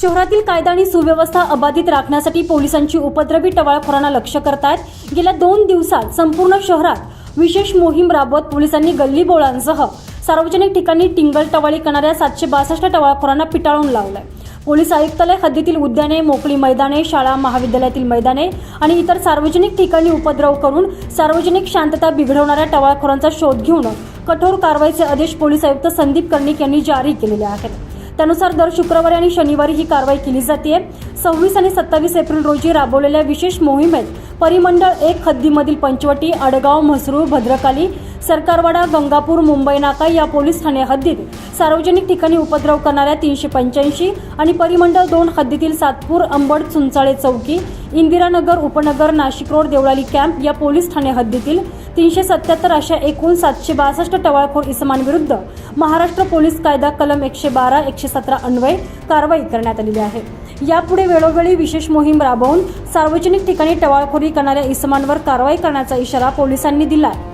शहरातील कायदा आणि सुव्यवस्था अबाधित राखण्यासाठी पोलिसांची उपद्रवी टवाळखोरांना लक्ष करतायत. गेल्या दोन दिवसात संपूर्ण शहरात विशेष मोहीम राबवत पोलिसांनी गल्लीबोळांसह सार्वजनिक ठिकाणी टिंगल टवाळी करणाऱ्या सातशे बासष्ट टवाळखोरांना पिटाळून लावलंय. पोलीस आयुक्तालय हद्दीतील उद्याने मोकळी मैदाने शाळा महाविद्यालयातील मैदाने आणि इतर सार्वजनिक ठिकाणी उपद्रव करून सार्वजनिक शांतता बिघडवणाऱ्या टवाळखोरांचा शोध घेऊन कठोर कारवाईचे आदेश पोलीस आयुक्त संदीप कर्णिक यांनी जारी केलेले आहेत. त्यानुसार दर शुक्रवारी आणि शनिवारी ही कारवाई केली जाते सव्वीस आणि सत्तावीस एप्रिल रोजी राबवलेल्या विशेष मोहिमेत परिमंडळ एक हद्दीमधील पंचवटी अडगाव म्हसरूळ भद्रकाली सरकारवाडा गंगापूर मुंबई नाका या पोलीस ठाणे हद्दीत सार्वजनिक ठिकाणी उपद्रव करणाऱ्या तीनशे पंच्याऐंशी आणि परिमंडळ दोन हद्दीतील सातपूर अंबड चुंचाळे चौकी इंदिरानगर उपनगर नाशिक रोड देवळाली कॅम्प या पोलीस ठाणे हद्दीतील तीनशे सत्याहत्तर अशा एकूण सातशे बासष्ट टवाळखोर इसमांविरुद्ध महाराष्ट्र पोलीस कायदा कलम एकशे बारा एकशे सतरा अन्वये कारवाई करण्यात आलेली आहे. यापुढे वेळोवेळी विशेष मोहीम राबवून सार्वजनिक ठिकाणी टवाळखोरी करणाऱ्या इसमांवर कारवाई करण्याचा इशारा पोलिसांनी दिला आहे